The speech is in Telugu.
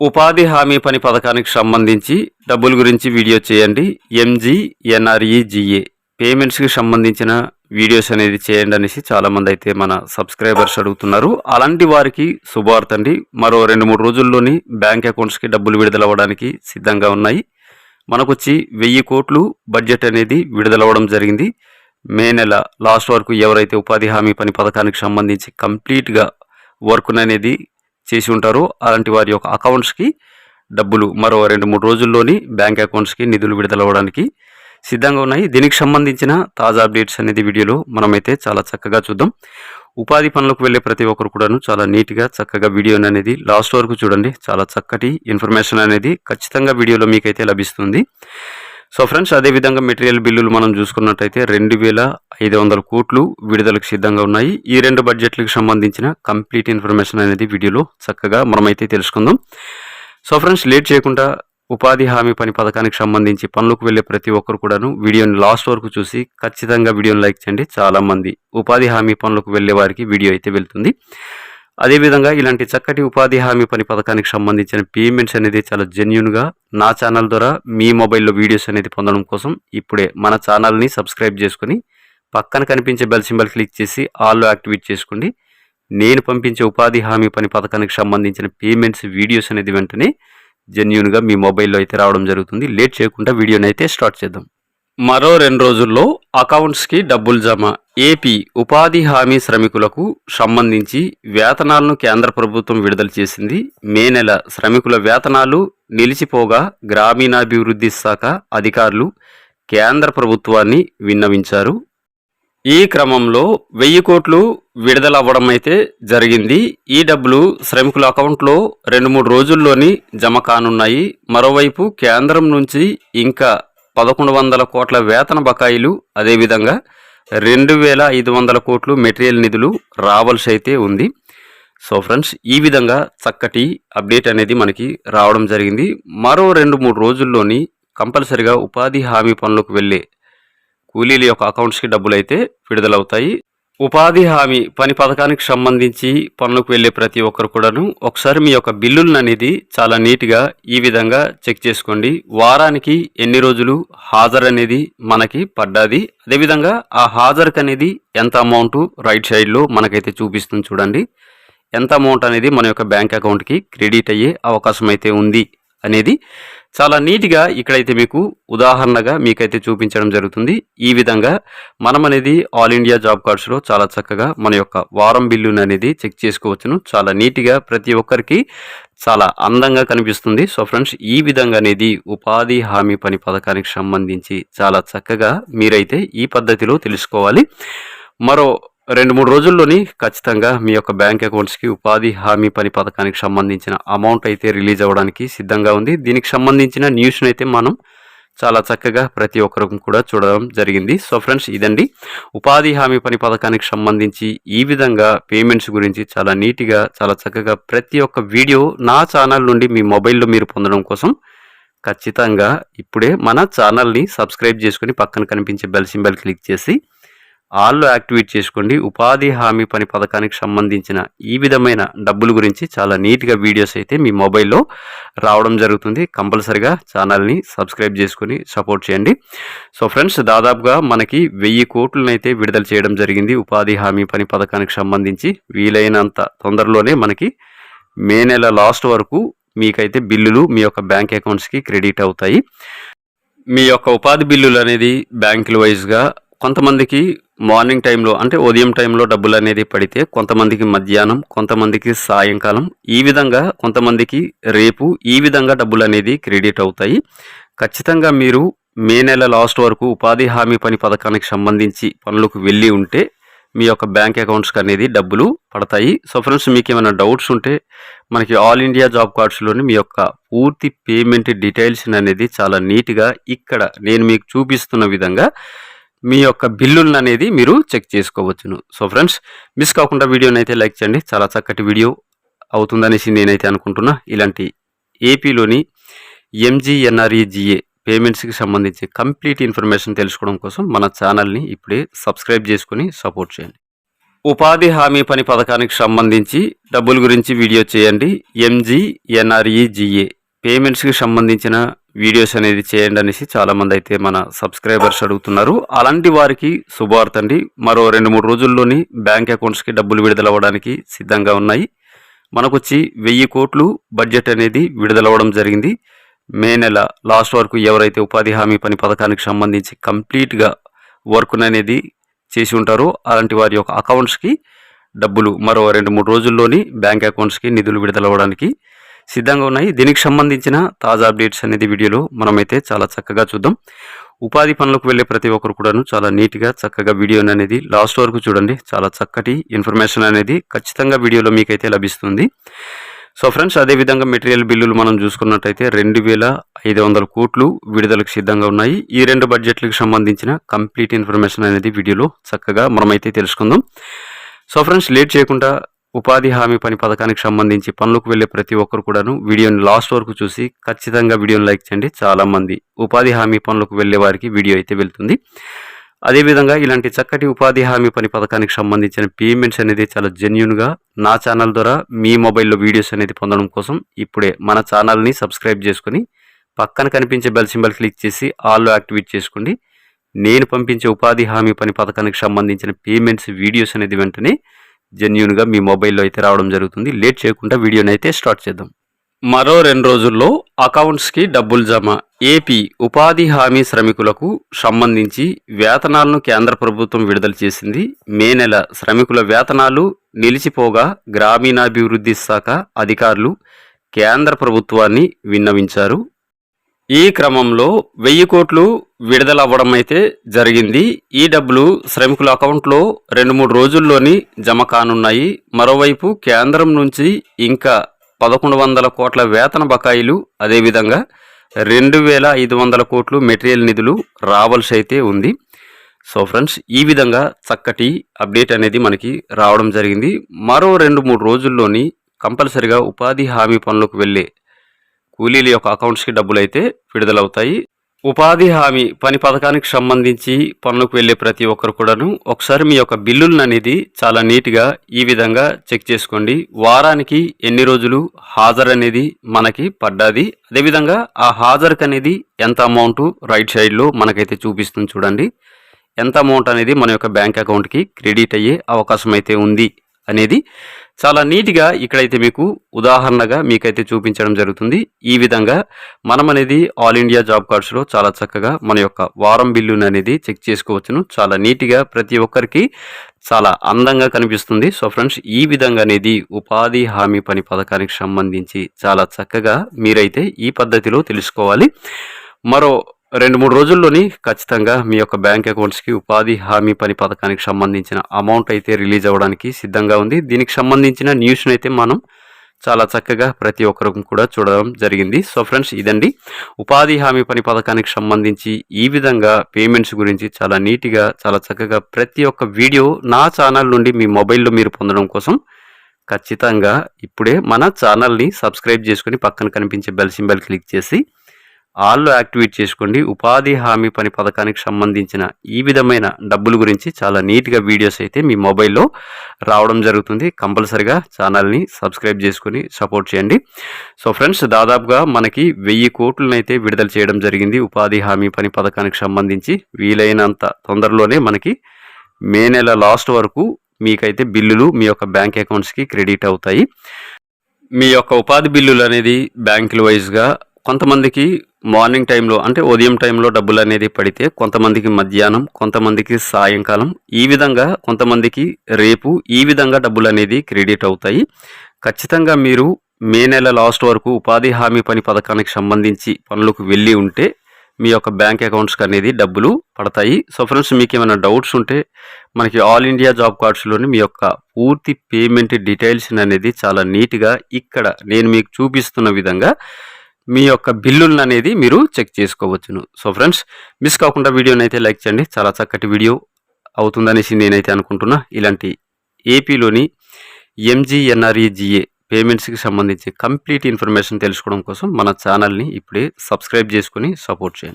ఉపాధి హామీ పని పథకానికి సంబంధించి డబ్బుల గురించి వీడియో చేయండి. ఎంజీ ఎన్ఆర్ఈజిఏ పేమెంట్స్కి సంబంధించిన వీడియోస్ అనేది చేయండి అనేసి చాలామంది అయితే మన సబ్స్క్రైబర్స్ అడుగుతున్నారు. అలాంటి వారికి శుభవార్త అండి. మరో రెండు మూడు రోజుల్లోని బ్యాంక్ అకౌంట్స్కి డబ్బులు విడుదల అవ్వడానికి సిద్ధంగా ఉన్నాయి. మనకొచ్చి వెయ్యి కోట్లు బడ్జెట్ అనేది విడుదలవ్వడం జరిగింది. మే నెల లాస్ట్ వరకు ఎవరైతే ఉపాధి హామీ పని పథకానికి సంబంధించి కంప్లీట్గా వర్క్ అనేది చేసి ఉంటారో. అలాంటి వారి యొక్క అకౌంట్స్కి డబ్బులు మరో రెండు మూడు రోజుల్లోని బ్యాంక్ అకౌంట్స్కి నిధులు విడుదలవ్వడానికి సిద్ధంగా ఉన్నాయి. దీనికి సంబంధించిన తాజా అప్డేట్స్ అనేది వీడియోలో మనమైతే చాలా చక్కగా చూద్దాం. ఉపాధి పనులకు వెళ్ళే ప్రతి ఒక్కరు కూడాను చాలా నీట్గా చక్కగా వీడియో అనేది లాస్ట్ వరకు చూడండి. చాలా చక్కటి ఇన్ఫర్మేషన్ అనేది ఖచ్చితంగా వీడియోలో మీకైతే లభిస్తుంది. సో ఫ్రెండ్స్ అదేవిధంగా మెటీరియల్ బిల్లులు మనం చూసుకున్నట్టయితే రెండు వేల ఐదు వందల కోట్లు విడుదలకు సిద్ధంగా ఉన్నాయి. ఈ రెండు బడ్జెట్లకు సంబంధించిన కంప్లీట్ ఇన్ఫర్మేషన్ అనేది వీడియోలో చక్కగా మనమైతే తెలుసుకుందాం. సో ఫ్రెండ్స్ లేట్ చేయకుండా ఉపాధి హామీ పని పథకానికి సంబంధించి పనులకు వెళ్ళే ప్రతి ఒక్కరు కూడాను వీడియోని లాస్ట్ వరకు చూసి ఖచ్చితంగా వీడియోని లైక్ చేయండి. చాలామంది ఉపాధి హామీ పనులకు వెళ్ళే వారికి వీడియో అయితే వెళ్తుంది. అదేవిధంగా ఇలాంటి చక్కటి ఉపాధి హామీ పని పథకానికి సంబంధించిన పేమెంట్స్ అనేది చాలా జెన్యున్గా నా ఛానల్ ద్వారా మీ మొబైల్లో వీడియోస్ అనేది పొందడం కోసం ఇప్పుడే మన ఛానల్ని సబ్స్క్రైబ్ చేసుకుని పక్కన కనిపించే బెల్ సింబల్ క్లిక్ చేసి ఆల్లో యాక్టివేట్ చేసుకోండి. నేను పంపించే ఉపాధి హామీ పని పథకానికి సంబంధించిన పేమెంట్స్ వీడియోస్ అనేది వెంటనే జెన్యున్గా మీ మొబైల్లో అయితే రావడం జరుగుతుంది. లేట్ చేయకుండా వీడియోని అయితే స్టార్ట్ చేద్దాం. మరో రెండు రోజుల్లో అకౌంట్స్కి డబ్బులు జమ. ఏపీ ఉపాధి హామీ శ్రమికులకు సంబంధించి వేతనాలను కేంద్ర ప్రభుత్వం విడుదల చేసింది. మే నెల శ్రమికుల వేతనాలు నిలిచిపోగా గ్రామీణాభివృద్ధి శాఖ అధికారులు కేంద్ర ప్రభుత్వాన్ని విన్నవించారు. ఈ క్రమంలో వెయ్యి కోట్లు విడుదల అవ్వడం అయితే జరిగింది. ఈ డబ్బులు శ్రమికుల అకౌంట్లో రెండు మూడు రోజుల్లోని జమ కానున్నాయి. మరోవైపు కేంద్రం నుంచి ఇంకా పదకొండు వందల కోట్ల వేతన బకాయిలు అదేవిధంగా రెండు వేల ఐదు వందల కోట్లు మెటీరియల్ నిధులు రావాల్సి అయితే ఉంది. సో ఫ్రెండ్స్ ఈ విధంగా చక్కటి అప్డేట్ అనేది మనకి రావడం జరిగింది. మరో రెండు మూడు రోజుల్లోని కంపల్సరిగా ఉపాధి హామీ పనులకు వెళ్ళే కూలీల యొక్క అకౌంట్స్కి డబ్బులు అయితే విడుదలవుతాయి. ఉపాధి హామీ పని పథకానికి సంబంధించి పనులకు వెళ్ళే ప్రతి ఒక్కరు కూడాను ఒకసారి మీ యొక్క బిల్లులను అనేది చాలా నీట్గా ఈ విధంగా చెక్ చేసుకోండి. వారానికి ఎన్ని రోజులు హాజరు అనేది మనకి పడ్డాది. అదేవిధంగా ఆ హాజరుకి అనేది ఎంత అమౌంట్ రైట్ సైడ్లో మనకైతే చూపిస్తుంది చూడండి. ఎంత అమౌంట్ అనేది మన యొక్క బ్యాంక్ అకౌంట్కి క్రెడిట్ అయ్యే అవకాశం అయితే ఉంది. అనేది చాలా నీట్గా ఇక్కడైతే మీకు ఉదాహరణగా మీకైతే చూపించడం జరుగుతుంది. ఈ విధంగా మనం అనేది ఆల్ ఇండియా జాబ్ కార్డ్స్లో చాలా చక్కగా మన యొక్క వారం బిల్లును అనేది చెక్ చేసుకోవచ్చును. చాలా నీట్గా ప్రతి ఒక్కరికి చాలా అందంగా కనిపిస్తుంది. సో ఫ్రెండ్స్ ఈ విధంగా అనేది ఉపాధి హామీ పని పథకానికి సంబంధించి చాలా చక్కగా మీరైతే ఈ పద్ధతిలో తెలుసుకోవాలి. మరో రెండు మూడు రోజుల్లోని ఖచ్చితంగా మీ యొక్క బ్యాంక్ అకౌంట్స్కి ఉపాధి హామీ పని పథకానికి సంబంధించిన అమౌంట్ అయితే రిలీజ్ అవ్వడానికి సిద్ధంగా ఉంది. దీనికి సంబంధించిన న్యూస్ని అయితే మనం చాలా చక్కగా ప్రతి ఒక్కరికి కూడా చూడడం జరిగింది. సో ఫ్రెండ్స్ ఇదండి. ఉపాధి హామీ పని పథకానికి సంబంధించి ఈ విధంగా పేమెంట్స్ గురించి చాలా నీట్గా చాలా చక్కగా ప్రతి ఒక్క వీడియో నా ఛానల్ నుండి మీ మొబైల్లో మీరు పొందడం కోసం ఖచ్చితంగా ఇప్పుడే మన ఛానల్ని సబ్స్క్రైబ్ చేసుకుని పక్కన కనిపించే బెల్ సింబల్ క్లిక్ చేసి ఆల్లో యాక్టివేట్ చేసుకోండి. ఉపాధి హామీ పని పథకానికి సంబంధించిన ఈ విధమైన డబ్బుల గురించి చాలా నీట్గా వీడియోస్ అయితే మీ మొబైల్లో రావడం జరుగుతుంది. కంపల్సరిగా ఛానల్ని సబ్స్క్రైబ్ చేసుకుని సపోర్ట్ చేయండి. సో ఫ్రెండ్స్ దాదాపుగా మనకి వెయ్యి కోట్లనైతే విడుదల చేయడం జరిగింది ఉపాధి హామీ పని పథకానికి సంబంధించి. వీలైనంత తొందరలోనే మనకి మే నెల లాస్ట్ వరకు మీకైతే బిల్లులు మీ యొక్క బ్యాంక్ అకౌంట్స్కి క్రెడిట్ అవుతాయి. మీ యొక్క ఉపాధి బిల్లులు అనేది బ్యాంకుల వైజ్గా కొంతమందికి మార్నింగ్ టైంలో అంటే ఉదయం టైంలో డబ్బులు అనేది పడితే కొంతమందికి మధ్యాహ్నం కొంతమందికి సాయంకాలం ఈ విధంగా కొంతమందికి రేపు ఈ విధంగా డబ్బులు అనేది క్రెడిట్ అవుతాయి. ఖచ్చితంగా మీరు మే నెల లాస్ట్ వరకు ఉపాధి హామీ పని పథకానికి సంబంధించి పనులకు వెళ్ళి ఉంటే మీ యొక్క బ్యాంక్ అకౌంట్స్కి అనేది డబ్బులు పడతాయి. సో ఫ్రెండ్స్ మీకు ఏమైనా డౌట్స్ ఉంటే మనకి ఆల్ ఇండియా జాబ్ కార్డ్స్లోని మీ యొక్క పూర్తి పేమెంట్ డీటెయిల్స్ అనేది చాలా నీట్గా ఇక్కడ నేను మీకు చూపిస్తున్న విధంగా మీ యొక్క బిల్లులను అనేది మీరు చెక్ చేసుకోవచ్చును. సో ఫ్రెండ్స్ మిస్ కాకుండా వీడియోని అయితే లైక్ చేయండి. చాలా చక్కటి వీడియో అవుతుందనేసి నేనైతే అనుకుంటున్నా. ఇలాంటి ఏపీలోని ఎంజీఎన్ఆర్ఈజిఏ పేమెంట్స్కి సంబంధించి కంప్లీట్ ఇన్ఫర్మేషన్ తెలుసుకోవడం కోసం మన ఛానల్ని ఇప్పుడే సబ్స్క్రైబ్ చేసుకుని సపోర్ట్ చేయండి. ఉపాధి హామీ పని పథకానికి సంబంధించి డబ్బుల గురించి వీడియో చేయండి. ఎంజీ ఎన్ఆర్ఈజిఏ పేమెంట్స్కి సంబంధించిన వీడియోస్ అనేది చేయండి అనేసి చాలామంది అయితే మన సబ్స్క్రైబర్స్ అడుగుతున్నారు. అలాంటి వారికి శుభవార్త అండి. మరో రెండు మూడు రోజుల్లోని బ్యాంక్ అకౌంట్స్కి డబ్బులు విడుదల అవ్వడానికి సిద్ధంగా ఉన్నాయి. మనకొచ్చి వెయ్యి కోట్లు బడ్జెట్ అనేది విడుదలవ్వడం జరిగింది. మే నెల లాస్ట్ వరకు ఎవరైతే ఉపాధి హామీ పని పథకానికి సంబంధించి కంప్లీట్గా వర్క్ అనేది చేసి ఉంటారో అలాంటి వారి యొక్క అకౌంట్స్కి డబ్బులు మరో రెండు మూడు రోజుల్లోని బ్యాంక్ అకౌంట్స్కి నిధులు విడుదలవ్వడానికి సిద్ధంగా ఉన్నాయి. దీనికి సంబంధించిన తాజా అప్డేట్స్ అనేది వీడియోలో మనమైతే చాలా చక్కగా చూద్దాం. ఉపాధి పనులకు వెళ్ళే ప్రతి ఒక్కరు కూడాను చాలా నీట్గా చక్కగా వీడియో అనేది లాస్ట్ వరకు చూడండి. చాలా చక్కటి ఇన్ఫర్మేషన్ అనేది ఖచ్చితంగా వీడియోలో మీకైతే లభిస్తుంది. సో ఫ్రెండ్స్ అదేవిధంగా మెటీరియల్ బిల్లులు మనం చూసుకున్నట్టయితే రెండు వేల ఐదు వందల కోట్లు విడుదలకు సిద్ధంగా ఉన్నాయి. ఈ రెండు బడ్జెట్లకు సంబంధించిన కంప్లీట్ ఇన్ఫర్మేషన్ అనేది వీడియోలో చక్కగా మనమైతే తెలుసుకుందాం. సో ఫ్రెండ్స్ లేట్ చేయకుండా ఉపాధి హామీ పని పథకానికి సంబంధించి పనులకు వెళ్ళే ప్రతి ఒక్కరు కూడాను వీడియోని లాస్ట్ వరకు చూసి ఖచ్చితంగా వీడియోని లైక్ చేయండి. చాలా మంది ఉపాధి హామీ పనులకు వెళ్ళే వారికి వీడియో అయితే వెళ్తుంది. అదేవిధంగా ఇలాంటి చక్కటి ఉపాధి హామీ పని పథకానికి సంబంధించిన పేమెంట్స్ అనేది చాలా జెన్యున్గా నా ఛానల్ ద్వారా మీ మొబైల్లో వీడియోస్ అనేది పొందడం కోసం ఇప్పుడే మన ఛానల్ని సబ్స్క్రైబ్ చేసుకుని పక్కన కనిపించే బెల్ సింబల్ క్లిక్ చేసి ఆల్లో యాక్టివేట్ చేసుకోండి. నేను పంపించే ఉపాధి హామీ పని పథకానికి సంబంధించిన పేమెంట్స్ వీడియోస్ అనేది వెంటనే జెన్యున్గా మీ మొబైల్లో అయితే రావడం జరుగుతుంది. లేట్ చేయకుండా వీడియోని అయితే స్టార్ట్ చేద్దాం. మరో రెండు రోజుల్లో అకౌంట్స్కి డబ్బులు జమ. ఏపీ ఉపాధి హామీ శ్రమికులకు సంబంధించి వేతనాలను కేంద్ర ప్రభుత్వం విడుదల చేసింది. మే నెల శ్రమికుల వేతనాలు నిలిచిపోగా గ్రామీణాభివృద్ధి శాఖ అధికారులు కేంద్ర ప్రభుత్వాన్ని విన్నవించారు. ఈ క్రమంలో వెయ్యి కోట్లు విడుదల అవ్వడం అయితే జరిగింది. ఈ డబ్బులు శ్రమికుల అకౌంట్లో రెండు మూడు రోజుల్లోని జమ కానున్నాయి. మరోవైపు కేంద్రం నుంచి ఇంకా పదకొండు వందల కోట్ల వేతన బకాయిలు అదేవిధంగా రెండు వేల ఐదు వందల కోట్లు మెటీరియల్ నిధులు రావాల్సి అయితే ఉంది. సో ఫ్రెండ్స్ ఈ విధంగా చక్కటి అప్డేట్ అనేది మనకి రావడం జరిగింది. మరో రెండు మూడు రోజుల్లోని కంపల్సరిగా ఉపాధి హామీ పనులకు వెళ్ళే కూలీల యొక్క అకౌంట్స్కి డబ్బులు అయితే విడుదలవుతాయి. ఉపాధి హామీ పని పథకానికి సంబంధించి పనులకు వెళ్ళే ప్రతి ఒక్కరు కూడాను ఒకసారి మీ యొక్క బిల్లులను అనేది చాలా నీట్గా ఈ విధంగా చెక్ చేసుకోండి. వారానికి ఎన్ని రోజులు హాజరు అనేది మనకి పడ్డాది. అదేవిధంగా ఆ హాజరుకి అనేది ఎంత అమౌంట్ రైట్ సైడ్లో మనకైతే చూపిస్తుంది చూడండి. ఎంత అమౌంట్ అనేది మన యొక్క బ్యాంక్ అకౌంట్కి క్రెడిట్ అయ్యే అవకాశం అయితే ఉంది అనేది చాలా నీట్గా ఇక్కడైతే మీకు ఉదాహరణగా మీకైతే చూపించడం జరుగుతుంది. ఈ విధంగా మనం అనేది ఆల్ ఇండియా జాబ్ కార్డ్స్లో చాలా చక్కగా మన యొక్క వారం బిల్లును అనేది చెక్ చేసుకోవచ్చును. చాలా నీట్గా ప్రతి ఒక్కరికి చాలా అందంగా కనిపిస్తుంది. సో ఫ్రెండ్స్ ఈ విధంగా అనేది ఉపాధి హామీ పని పథకానికి సంబంధించి చాలా చక్కగా మీరైతే ఈ పద్ధతిలో తెలుసుకోవాలి. మరో రెండు మూడు రోజుల్లోని ఖచ్చితంగా మీ యొక్క బ్యాంక్ అకౌంట్స్కి ఉపాధి హామీ పని పథకానికి సంబంధించిన అమౌంట్ అయితే రిలీజ్ అవ్వడానికి సిద్ధంగా ఉంది. దీనికి సంబంధించిన న్యూస్ని అయితే మనం చాలా చక్కగా ప్రతి ఒక్కరు కూడా చూడడం జరిగింది. సో ఫ్రెండ్స్ ఇదండి. ఉపాధి హామీ పని పథకానికి సంబంధించి ఈ విధంగా పేమెంట్స్ గురించి చాలా నీట్గా చాలా చక్కగా ప్రతి ఒక్క వీడియో నా ఛానల్ నుండి మీ మొబైల్లో మీరు పొందడం కోసం ఖచ్చితంగా ఇప్పుడే మన ఛానల్ని సబ్స్క్రైబ్ చేసుకుని పక్కన కనిపించే బెల్ సింబల్ క్లిక్ చేసి ఆల్లో యాక్టివేట్ చేసుకోండి. ఉపాధి హామీ పని పథకానికి సంబంధించిన ఈ విధమైన డబ్బుల గురించి చాలా నీట్గా వీడియోస్ అయితే మీ మొబైల్లో రావడం జరుగుతుంది. కంపల్సరిగా ఛానల్ని సబ్స్క్రైబ్ చేసుకుని సపోర్ట్ చేయండి. సో ఫ్రెండ్స్ దాదాపుగా మనకి వెయ్యి కోట్లనైతే విడుదల చేయడం జరిగింది ఉపాధి హామీ పని పథకానికి సంబంధించి. వీలైనంత తొందరలోనే మనకి మే నెల లాస్ట్ వరకు మీకైతే బిల్లులు మీ యొక్క బ్యాంక్ అకౌంట్స్కి క్రెడిట్ అవుతాయి. మీ యొక్క ఉపాధి బిల్లులు అనేది బ్యాంకుల వైజ్గా కొంతమందికి మార్నింగ్ టైంలో అంటే ఉదయం టైంలో డబ్బులు అనేది పడితే కొంతమందికి మధ్యాహ్నం కొంతమందికి సాయంకాలం. ఈ విధంగా కొంతమందికి రేపు ఈ విధంగా డబ్బులు అనేది క్రెడిట్ అవుతాయి. ఖచ్చితంగా మీరు మే నెల లాస్ట్ వరకు ఉపాధి హామీ పని పథకానికి సంబంధించి పనులకు వెళ్ళి ఉంటే మీ యొక్క బ్యాంక్ అకౌంట్స్కి అనేది డబ్బులు పడతాయి. సో ఫ్రెండ్స్ మీకు ఏమైనా డౌట్స్ ఉంటే మనకి ఆల్ ఇండియా జాబ్ కార్డ్స్లోని మీ యొక్క పూర్తి పేమెంట్ డీటెయిల్స్ అనేది చాలా నీట్గా ఇక్కడ నేను మీకు చూపిస్తున్న విధంగా మీ యొక్క బిల్లులను అనేది మీరు చెక్ చేసుకోవచ్చును. సో ఫ్రెండ్స్ మిస్ కాకుండా వీడియోని అయితే లైక్ చేయండి. చాలా చక్కటి వీడియో అవుతుందనేసి నేనైతే అనుకుంటున్నా. ఇలాంటి ఏపీలోని ఎంజీఎన్ఆర్ఈజిఏ పేమెంట్స్కి సంబంధించి కంప్లీట్ ఇన్ఫర్మేషన్ తెలుసుకోవడం కోసం మన ఛానల్ని ఇప్పుడే సబ్స్క్రైబ్ చేసుకుని సపోర్ట్ చేయండి.